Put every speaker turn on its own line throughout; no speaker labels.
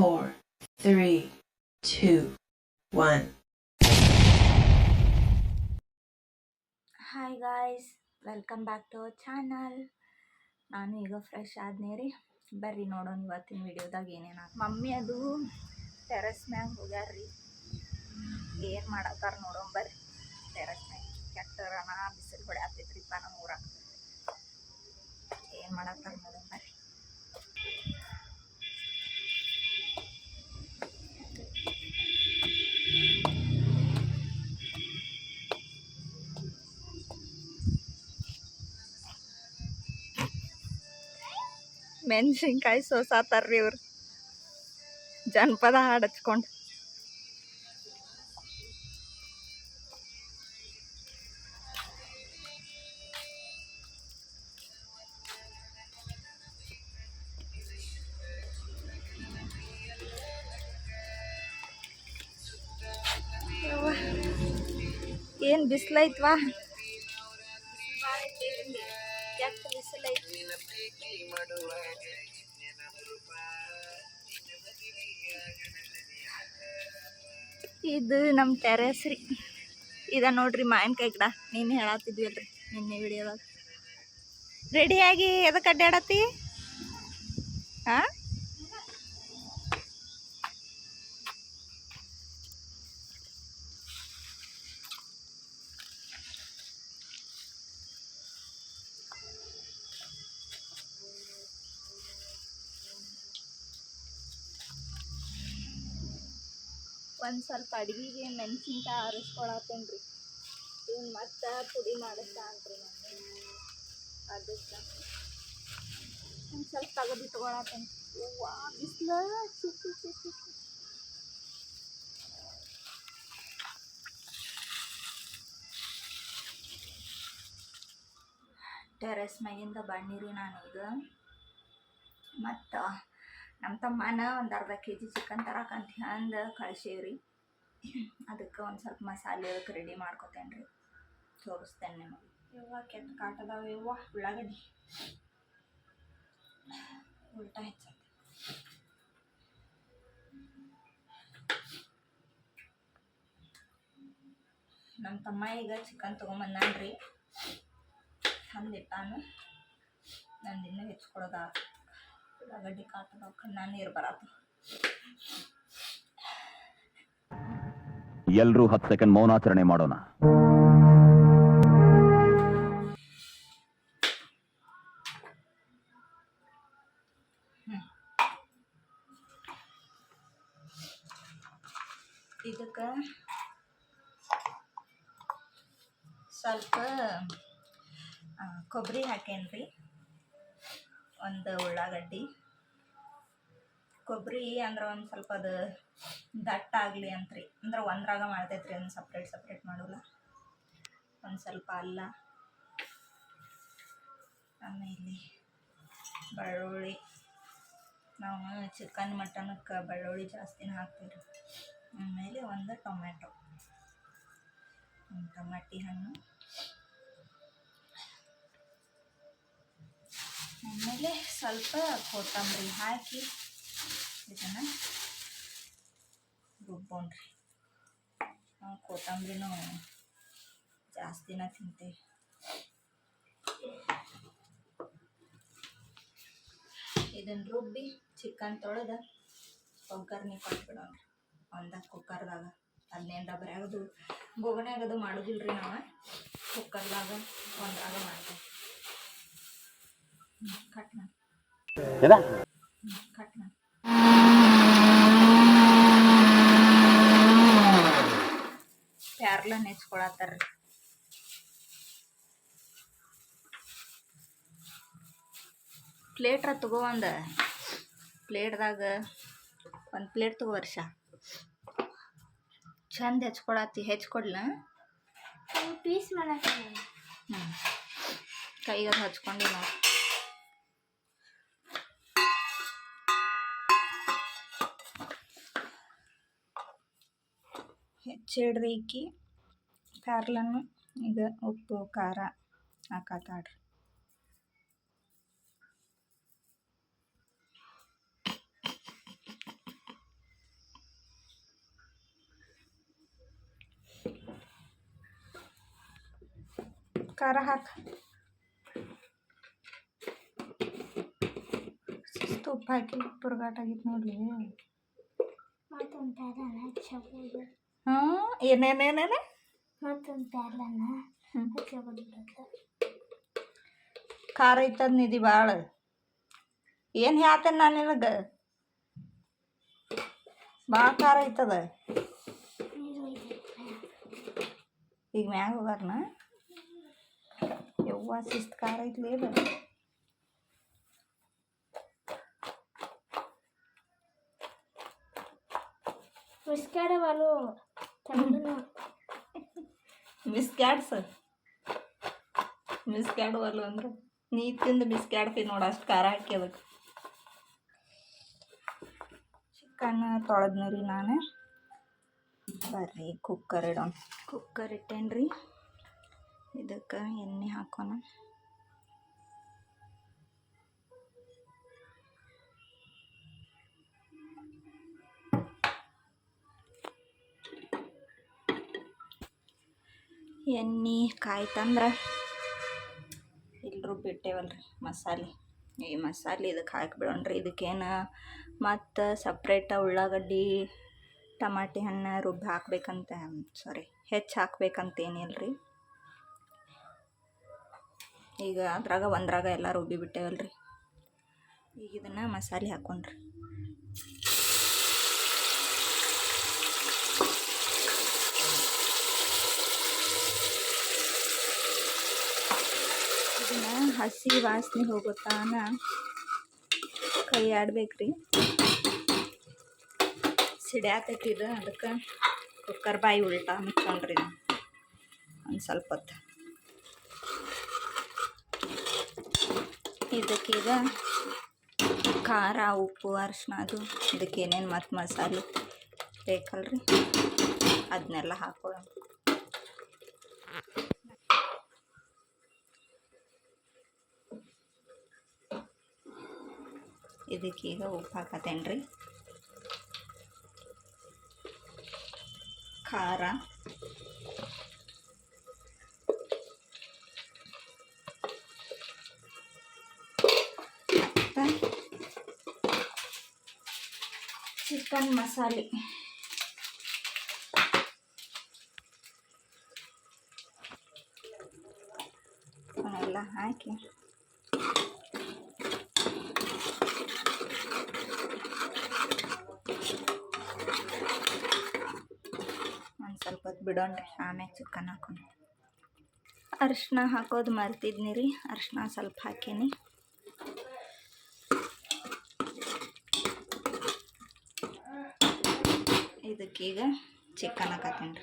four, three, two, one.
Hi guys welcome back to our channel ನಾನು ಈಗ fresh ಆದ್ನೇ ರೀ ಬರ್ರಿ ನೋಡೋಣ ಇವತ್ತಿನ ವಿಡಿಯೋದಾಗ ಏನೇನು ಮಮ್ಮಿ ಅದು ಟೆರೆಸ್ ಮ್ಯಾಗ ಹೋಗ್ಯಾರ್ರಿ. ಏನು ಮಾಡತ್ತಾರ ನೋಡೋಣ ಬರ್ರಿ. ಟೆರಸ್ ಮ್ಯಾಗ ಕೆಟ್ಟರನ ಬಿಸಿಲು ಹೊಡ್ಯಾತೈತ್ರಿಪ್ಪ ನಮ್ಮ ಊರಾಗ ಏನು ಮಾಡತ್ತಾರ ನೋಡೋಣ ಬರ್ರಿ. ಮೆಣಸಿನ್ಕಾಯಿ ಸೋಸಾತಾರ್ರಿ ಇವ್ರು. ಜನಪದ ಹಾಡು ಹಚ್ಕೊಂಡು. ಏನು ಬಿಸಿಲೈತ್ವಾ ಬಿಸಿಲೈತಿ ಇದು ನಮ್ಮ ಟೆರೆಸ್ ರೀ. ಇದ ನೋಡ್ರಿ ಮಾವಿನಕಾಯಿ ಗಿಡ. ಹೇಳತ್ತಿದ್ವಿ ಅಲ್ರಿ ನಿನ್ನೆ ವಿಡಿಯೋದಾಗ ರೆಡಿಯಾಗಿ ಎದಕ್ಕೆ ಅಡ್ಡಾಡತ್ತಿ ಹಾಂ ಒಂದು ಸ್ವಲ್ಪ ಅಡ್ಗೆಗೆ ಮೆಣಸಿನ್ಕಾಯಿ ಆರಿಸ್ಕೊಳತ್ತೇನೆ ರೀ ಮತ್ತೆ ಪುಡಿ ಮಾಡಿಸ್ತಾನ್ರಿ ಮಮ್ಮಿ ಅದಕ್ಕೆ. ಒಂದು ಸ್ವಲ್ಪ ತೆಗೆದು ಇಟ್ಕೊಳತ್ತೇನೆ ಹೂವಾ ಬಿಸಿಲ ಚಿಕ್ಕಿ ಚಿಕ್ಕಿ ಟೆರೆಸ್ ಮ್ಯಾಗಿಂದ ನಾನು ನಾನೀಗ. ಮತ್ತು ನಮ್ಮ ತಮ್ಮನ ಒಂದು ಅರ್ಧ ಕೆ ಜಿ ಚಿಕನ್ ತರಕಂತ ಅಂದು ಕಳ್ಸೀವ್ರಿ. ಅದಕ್ಕೆ ಒಂದು ಸ್ವಲ್ಪ ಮಸಾಲೆ ಅದಕ್ಕೆ ರೆಡಿ ಮಾಡ್ಕೊತೇನೆ ರೀ ತೋರಿಸ್ತೇನೆ ನಿಮಗೆ. ಇವ ಕೆಟ್ಟ ಕಾಟದಾವ ಇವ ಉಳ್ಳಾಗಡ್ಡಿ. ಉಲ್ಟಾ ಹೆಚ್ಚತ್ತೆ ನಮ್ಮ ತಮ್ಮ ಈಗ ಚಿಕನ್ ತೊಗೊಂಬಂದಾನ್ರಿ. ತಂದಿಟ್ಟಾನು. ನಂದು ಇನ್ನೂ ಹೆಚ್ಕೊಡೋದ ಉಳ್ಳಾಗಡ್ಡಿ ಕಾಟದ ಕಣ್ಣ ನೀರು ಬರತ್ತ
ಎಲ್ಲರೂ ಹತ್ತು ಸೆಕೆಂಡ್ ಮೌನಾಚರಣೆ ಮಾಡೋಣ.
ಇದಕ್ಕೆ ಸ್ವಲ್ಪ ಕೊಬ್ಬರಿ ಹಾಕೇನ್ರಿ. ಒಂದು ಉಳ್ಳಾಗಡ್ಡಿ ಕೊಬ್ಬರಿ ಅಂದ್ರೆ ಒಂದು ಸ್ವಲ್ಪ ಅದು ದಟ್ಟ ಆಗಲಿ ಅಂತ್ರಿ. ಅಂದ್ರೆ ಒಂದ್ರಾಗ ಮಾಡ್ತೈತ್ರಿ ಒಂದು ಸಪ್ರೇಟ್ ಸಪ್ರೇಟ್ ಮಾಡೋಲ್ಲ. ಒಂದು ಸ್ವಲ್ಪ ಅಲ್ಲ, ಆಮೇಲೆ ಬೆಳ್ಳುಳ್ಳಿ. ನಾವು ಚಿಕನ್ ಮಟನಕ್ಕೆ ಬೆಳ್ಳುಳ್ಳಿ ಜಾಸ್ತಿನೇ ಹಾಕ್ತೀವಿ ಆಮೇಲೆ ಒಂದು ಟೊಮಾಟಿ ಟಮಾಟಿ ಹಣ್ಣು. ಆಮೇಲೆ ಸ್ವಲ್ಪ ಕೊತ್ತಂಬರಿ ಹಾಕಿ ಇದನ್ನು ರುಬ್ಬೋಣ್ರಿ. ನಾವು ಕೊತ್ತಂಬರಿನೂ ಜಾಸ್ತಿನ ತಿಂತೀವಿ ಇದನ್ನು ರುಬ್ಬಿ ಚಿಕನ್ ತೊಳೆದ ಒಗ್ಗರ್ನಿ ಕೊಟ್ಬಿಡೋಣ್ರಿ. ಒಂದ ಕುಕ್ಕರ್ದಾಗ ಹದಿನೈದು ಡಬ್ರ್ಯಾಗದು ಬೋಗಣ್ಯಾಗದು ಮಾಡೋದಿಲ್ಲ ರೀ ನಾವು. ಕುಕ್ಕರ್ದಾಗ ಒಂದಾಗ ಮಾಡ್ತೇವೆ ಮಾಡಿ ಪ್ಯಾರ್ಲ ನೆಚ್ಕೊಳತ್ತಾರ ಪ್ಲೇಟ್ರ ತಗೋ ಒಂದು ಪ್ಲೇಟ್ದಾಗ ಒಂದು ಪ್ಲೇಟ್ ತಗೋ ವರ್ಷ ಚಂದ ಹೆಚ್ಕೊಳತ್ತಿ ಹೆಚ್ಕೊಡ್ಲ
ಪೀಸ್ ಮಾಡಕ್ಕೆ
ಹ್ಞೂ ಕೈಗದು ಹಚ್ಕೊಂಡು ನಾವು ಹೆಚ್ಚಿಡ್ದೈಕಿ ಕಾರ್ಲನ್ನು ಈಗ ಉಪ್ಪು ಖಾರ ಹಾಕತ್ತಾಳ್ರಿ ಖಾರ ಹಾಕಿ ತುಪ್ಪ ಹಾಕಿ ಬುರ್ಗಾಟಾಗಿತ್ತು ನೋಡ್ರಿ ಮಾತೊಂದು
ಮತ್ತೊಂದು ಪ್ಯಾರನ ಹಚ್ಚಬಹುದು
ಹಾಂ ಏನೇನೇನೇನೆ
ಮತ್ತೊಂದು.
ಖಾರ ಐತದ ನಿಧಿ ಭಾಳ ಏನು ಹೇಳ್ತೇನೆ ನಾನು ನಿನಗೆ? ಭಾಳ ಖಾರ ಐತದ. ಈಗ ಮ್ಯಾಗ ಹೋಗಾರನ? ಯವ್ವ ಶಿಸ್ತು ಖಾರ ಐತ್ಲಿ ಇದು.
ಮುಸ್ಕಾಡವಲು ತಂದು
ಮಿಸ್ಕ್ಯಾಡ್ಸ್ ಮಿಸ್ಕ್ಯಾಡುವಲ್ಲ ಅಂದ್ರೆ ನೀ ತಿಂದು ಮಿಸ್ಕ್ಯಾಡ್ತೀನಿ ನೋಡು ಅಷ್ಟು ಖಾರ ಹಾಕಿ ಅದಕ್ಕೆ ಚಿಕನ್ ತೊಳೆದ್ನಿ ನಾನು. ಬರ್ರಿ ಕುಕ್ಕರ್ ಇಡೋಣ. ಕುಕ್ಕರ್ ಇಟ್ಟೇನ್ರಿ. ಇದಕ್ಕೆ ಎಣ್ಣೆ ಹಾಕೋಣ. ಎಣ್ಣೆ, ಕಾಯ್ತಂದ್ರೆ ಎಲ್ಲರೂ ಬಿಟ್ಟೇವಲ್ರಿ ಮಸಾಲೆ. ಈ ಮಸಾಲೆ ಇದಕ್ಕೆ ಹಾಕಿಬಿಡೋಣ್ರಿ. ಇದಕ್ಕೇನು ಮತ್ತು ಸಪ್ರೇಟ ಉಳ್ಳಾಗಡ್ಡಿ, ಟಮಾಟಿ ಹಣ್ಣು ರುಬ್ಬಿ ಹಾಕ್ಬೇಕಂತ ಸಾರಿ ಹೆಚ್ಚು ಹಾಕ್ಬೇಕಂತ ಏನಿಲ್ಲ ರೀ ಈಗ ಅದ್ರಾಗ ಒಂದ್ರಾಗ ಎಲ್ಲ ರುಬ್ಬಿ ಬಿಟ್ಟೇವಲ್ರಿ. ಈಗ ಇದನ್ನು ಮಸಾಲೆ ಹಾಕೊಂಡ್ರಿ ಇದನ್ನ ಹಸಿ ವಾಸನೆ ಹೋಗುತ್ತಾನ ಕೈ ಆಡ್ಬೇಕ್ರಿ ಸಿಡ್ಯಾತೈತಿದ ಅದಕ್ಕೆ ಕುಕ್ಕರ್ ಬಾಯಿ ಉಲ್ಟಾ ಮುಚ್ಕೊಂಡ್ರಿ ಒಂದು ಸ್ವಲ್ಪ ಹೊತ್ತು ಇದಕ್ಕೀಗ ಖಾರ, ಉಪ್ಪು ಅರಿಶಿನ ಅದು, ಇದಕ್ಕೆ ಏನೇನು ಮತ್ತು ಮಸಾಲೆ ಬೇಕಲ್ರಿ, ಅದನ್ನೆಲ್ಲ ಹಾಕೊಳ್ಳೋಣ. ಇದಕ್ಕೀಗ ಉಪ್ಪು ಹಾಕತ್ತೇನೆ ರೀ ಖಾರ ಮತ್ತು ಚಿಕನ್ ಮಸಾಲೆ ಅವನ್ನೆಲ್ಲ ಹಾಕಿ ಹೊತ್ತು ಬಿಡೋಣ್ರಿ ಆಮೇಲೆ ಚಿಕನ್ ಹಾಕೊಂಡು. ಅರಿಶಿನ ಹಾಕೋದು ಮರ್ತಿದ್ನಿ ರೀ ಅರಿಶಿನ ಸ್ವಲ್ಪ ಹಾಕೀನಿ. ಇದಕ್ಕೀಗ ಚಿಕನ್ ಹಾಕತ್ತೀನಿ.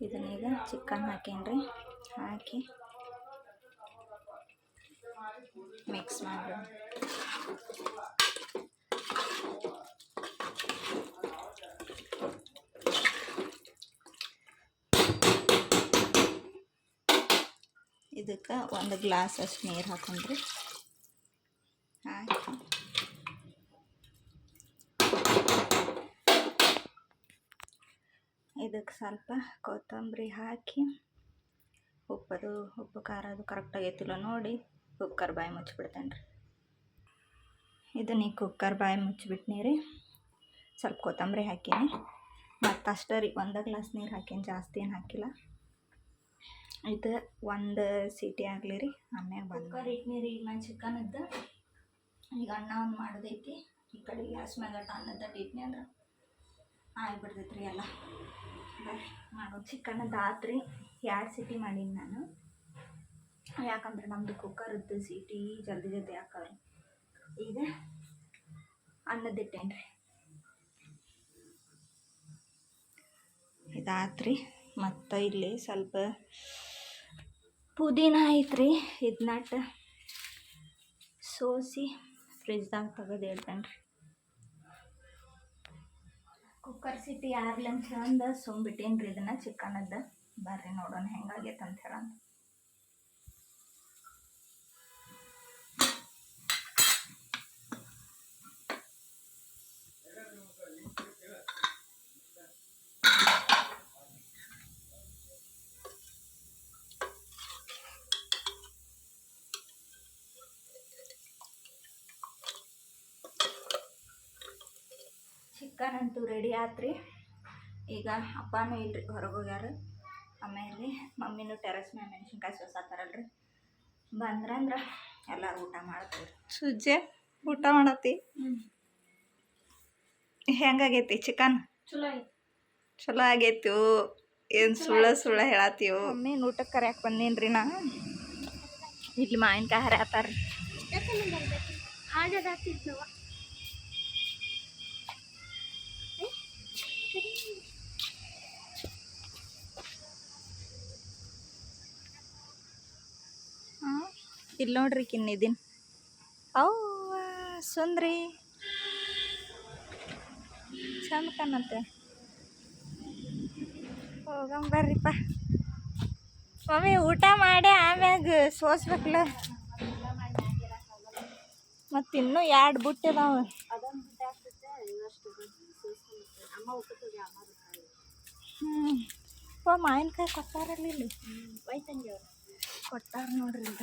ರೀ ಇದನ್ನೀಗ ಚಿಕನ್ ಹಾಕೇನ್ರಿ. ಹಾಕಿ. ಮಿಕ್ಸ್ ಮಾಡಿ. ಇದಕ್ಕೆ ಒಂದು ಗ್ಲಾಸ್ ಅಷ್ಟು ನೀರು ಹಾಕೊಂಡ್ರಿ. ಹಾಕಿ ಇದಕ್ಕೆ ಸ್ವಲ್ಪ ಕೊತ್ತಂಬರಿ ಹಾಕಿ, ಉಪ್ಪದು, ಉಪ್ಪು ಕರೆಕ್ಟಾಗಿ ಆಗೈತಿಲ್ಲ ನೋಡಿ, ಕುಕ್ಕರ್ ಬಾಯಿ ಮುಚ್ಚಿಬಿಡ್ತೇನೆ ರೀ ಇದನ್ನ ಈ ಕುಕ್ಕರ್ ಬಾಯಿ ಮುಚ್ಚಿಬಿಟ್ನಿ ರೀ. ಸ್ವಲ್ಪ ಕೊತ್ತಂಬರಿ ಹಾಕೀನಿ. ಮತ್ತು ಅಷ್ಟೇ ರೀ, ಒಂದು ಗ್ಲಾಸ್ ನೀರು ಹಾಕೀನಿ, ಜಾಸ್ತಿ ಏನು ಹಾಕಿಲ್ಲ. ಇದು ಒಂದು ಸೀಟಿ ಆಗಲಿ ರೀ ಆಮ್ಯಾಗ ಬಂದು. ಕುಕ್ಕರ್ ಇಟ್ನಿ ರೀ, ಈಗ ನಾನು ಚಿಕನ್ ಇದ್ದ. ಈಗ ಅನ್ನ ಒಂದು ಮಾಡೋದೈತಿ. ಈ ಕಡೆ ಗ್ಯಾಸ್ ಮ್ಯಾಗ ಅನ್ನದ ಇಟ್ನಿ ಅಂದ್ರೆ ಆಗಿಬಿಡ್ತೈತೆ ರೀ ಎಲ್ಲ ಮಾಡೋದು ಚಿಕನ್ ಆತ್ರಿ ಎರಡು ಸೀಟಿ ಮಾಡೀನಿ ನಾನು. ಯಾಕಂದ್ರೆ ನಮ್ಮದು ಕುಕ್ಕರ್ದು ಸೀಟಿ ಜಲ್ದಿ ಜಲ್ದಿ ಹಾಕವ್ರಿ. ಈಗ ಅನ್ನದಿಟ್ಟೇನ್ರಿ ಇದಾತ್ರಿ. ಮತ್ತು ಇಲ್ಲಿ ಸ್ವಲ್ಪ ಪುದೀನ ಐತ್ರಿ. ಇದನ್ನಟ್ಟ ಸೋಸಿ ಫ್ರಿಜ್ದಾಗ ತೆಗೆದು ಹೇಳ್ತೇನೆ ರೀ ಕುಕ್ಕರ್ ಸಿಟಿ ಯಾರ್ಲಂತ ಚಂದ ಸುಮ್ಬಿಟ್ಟೇನಿ ರೀ ಇದನ್ನು ಚಿಕನದ್ದು. ಬರ್ರಿ ನೋಡೋಣ ಹೆಂಗಾಗೈತೆ ಅಂತ ಚಿಕನ್ ಅಂತೂ ರೆಡಿ ಆತ್ರಿ. ಈಗ ಅಪ್ಪನೂ ಇಲ್ರಿ ಹೊರಗೆ ಹೋಗ್ಯಾರ. ಆಮೇಲೆ ಮಮ್ಮಿನೂ ಟೆರಸ್ ಮೇಲೆ ಮೆಣಸಿನ್ಕಾಯಿ ಸೋಸಾತಾರಲ್ರಿ. ಬಂದ್ರಂದ್ರೆ ಎಲ್ಲರೂ ಊಟ ಮಾಡ್ತೀವಿ ಸುಜ್ಜೆ ಊಟ ಮಾಡತ್ತಿ? ಹೆಂಗಾಗೈತಿ ಚಿಕನ್?
ಚಲೋ
ಚಲೋ ಆಗೈತಿ ಏನು ಸುಳ್ಳ ಸುಳ್ಳ ಹೇಳತ್ತೀವು ಮಮ್ಮಿ ಊಟಕ್ಕೆ ಕರ್ಯಾಕೆ ರೀ ನಾ? ಇಲ್ಲಿ ಮಾವಿನಕಾಯಿ ಹರಿಯತ್ತಾರ ಇಲ್ಲಿ ನೋಡ್ರಿ ಕಿನ್ನಿದ್ದೀನಿ ಅವ ಸುಂದ್ರಿ. ಚಂದ ಕಾಣತ್ತೆ. ಹೋಗಂಬರ್ರಿಪ್ಪ ಮಮ್ಮಿ ಊಟ ಮಾಡಿ ಆಮ್ಯಾಗ ಸೋಸ್ಬೇಕಲ್ಲ ಮತ್ತು ಇನ್ನೂ ಎರಡು ಬುಟ್ಟಿ ಅದಾವ. ಹ್ಞೂ ಓ ಮಾವಿನಕಾಯಿ ಕೊಟ್ಟಾರಲ್ಲಿ ಇಲ್ಲಿ. ಕೊಟ್ಟಾರ ನೋಡ್ರಿ ಈಗ.